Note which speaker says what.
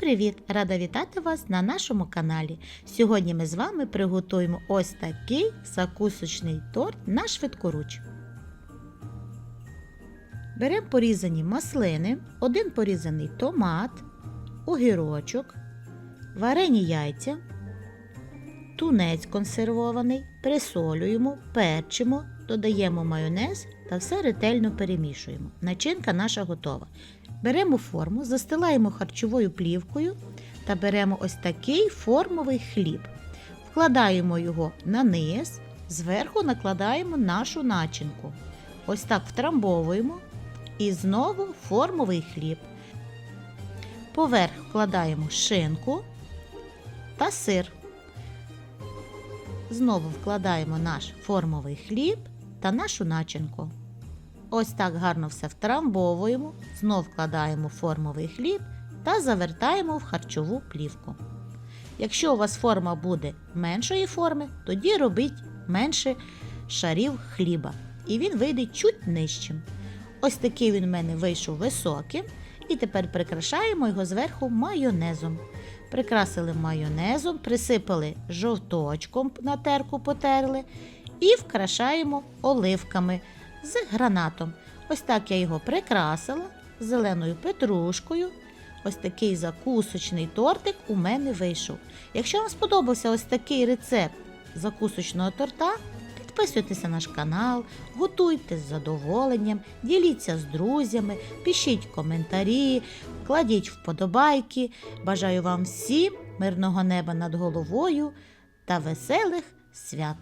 Speaker 1: Привіт! Рада вітати вас на нашому каналі. Сьогодні ми з вами приготуємо ось такий закусочний торт на швидкоруч. Беремо порізані маслини, один порізаний томат, огірочок, варені яйця, тунець консервований, присолюємо, перчимо, додаємо майонез та все ретельно перемішуємо. Начинка наша готова. Беремо форму, застилаємо харчовою плівкою та беремо ось такий формовий хліб. Вкладаємо його на низ, зверху накладаємо нашу начинку. Ось так втрамбовуємо і знову формовий хліб. Поверх вкладаємо шинку та сир. Знову вкладаємо наш формовий хліб та нашу начинку. Ось так гарно все втрамбовуємо, знов вкладаємо формовий хліб та завертаємо в харчову плівку. Якщо у вас форма буде меншої форми, тоді робіть менше шарів хліба. І він вийде чуть нижчим. Ось такий він в мене вийшов високим. І тепер прикрашаємо його зверху майонезом. Прикрасили майонезом, присипали жовточком на терку потерли і вкрашаємо оливками з гранатом. Ось так я його прикрасила зеленою петрушкою. Ось такий закусочний тортик у мене вийшов. Якщо вам сподобався ось такий рецепт закусочного торта, підписуйтесь на наш канал, готуйте з задоволенням, діліться з друзями, пишіть коментарі, кладіть вподобайки. Бажаю вам всім мирного неба над головою та веселих свят!